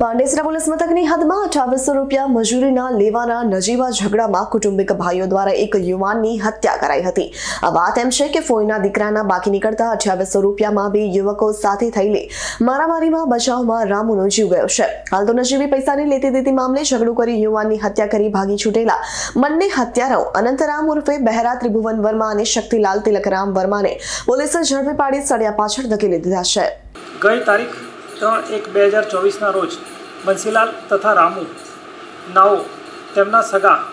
Pandesara police મથકની હદમાં અઠાવીસો રૂપિયા મજૂરીના લેવાના નજીવા ઝઘડામાં કુટુંબિક ભાઈઓ દ્વારા એક યુવાનની હત્યા કરાઈ હતી. આ વાત એમ છે કે ફોઈના દીકરાના બાકી નીકળતા અઠાવીસો રૂપિયામાં બે યુવકો સાથે થયેલી મારામારીમાં બચાવમાં રામુનો જીવ ગયો છે. હાલ તો નજીવી પૈસાની લેતી દેતી મામલે ઝઘડો કરી યુવાનની હત્યા કરી ભાગી છૂટેલા બંને હત્યારાઓ અનંતરામ ઉર્ફે બહેરા ત્રિભુવન વર્મા અને શક્તિલાલ તિલકરામ વર્માને પોલીસે ઝડપી પાડી સળિયા પાછળ ધકેલી દીધા છે. ગઈ તારીખ ત્રણ એક બે હજાર ચોવીસના રોજ બંસીલાલ તથા રામુ, નાઓ, તેમના સગા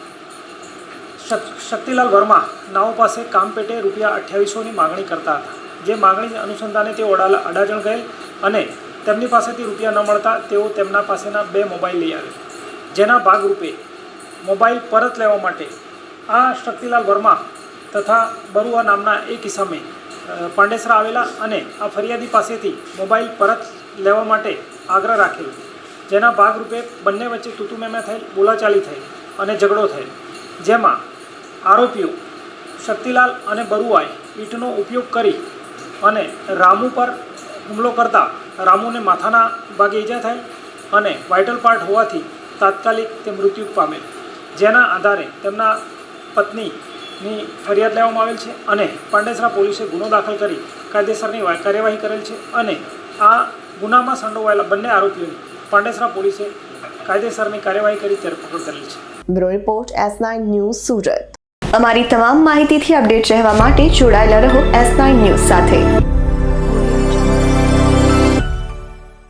શક- શક્તિલાલ વર્મા, નાઓ પાસે કામ પેટે રૂપિયા અઠ્યાવીસોની માગણી કરતા હતા. જે માગણી અનુસંધાને તેઓ અડાજણ ગયેલ અને તેમની પાસેથી રૂપિયા ન મળતા તેઓ તેમના પાસેના બે મોબાઈલ લઈ આવ્યા. જેના ભાગરૂપે મોબાઈલ પરત લેવા માટે આ શક્તિલાલ વર્મા તથા બરુઆ નામના એક ઇસમે પાંડેસરા આવેલા અને આ ફરિયાદી પાસેથી મોબાઈલ પરત લેવા માટે આગ્રહ રાખેલ. જેના ભાગરૂપે બંને વચ્ચે તૂતુમેમા થઈ બોલાચાલી થઈ અને ઝઘડો થયેલ. જેમાં આરોપીઓ શક્તિલાલ અને બરુઆએ ઈંટનો ઉપયોગ કરી અને રામુ પર હુમલો કરતા રામુને માથાના ભાગે ઈજા થઈ અને વાઇટલ પાર્ટ હોવાથી તાત્કાલિક તે મૃત્યુ પામેલ. જેના આધારે તેમના પત્નીની ફરિયાદ લેવામાં આવેલ છે અને પાંડેસરા પોલીસે ગુનો દાખલ કરી કાયદેસરની કાર્યવાહી કરેલ છે અને આ ગુનામાં સંડોવાયેલા બંને આરોપીઓ પાંડેસરા પોલીસે કાયદેસરની કાર્યવાહી કરી ધરપકડ કરેલ છે. Bureau report S nine news Surat. અમારી તમામ માહિતીથી અપડેટ રહેવા માટે જોડાયેલા રહો એસ નાઇન ન્યૂઝ સાથે.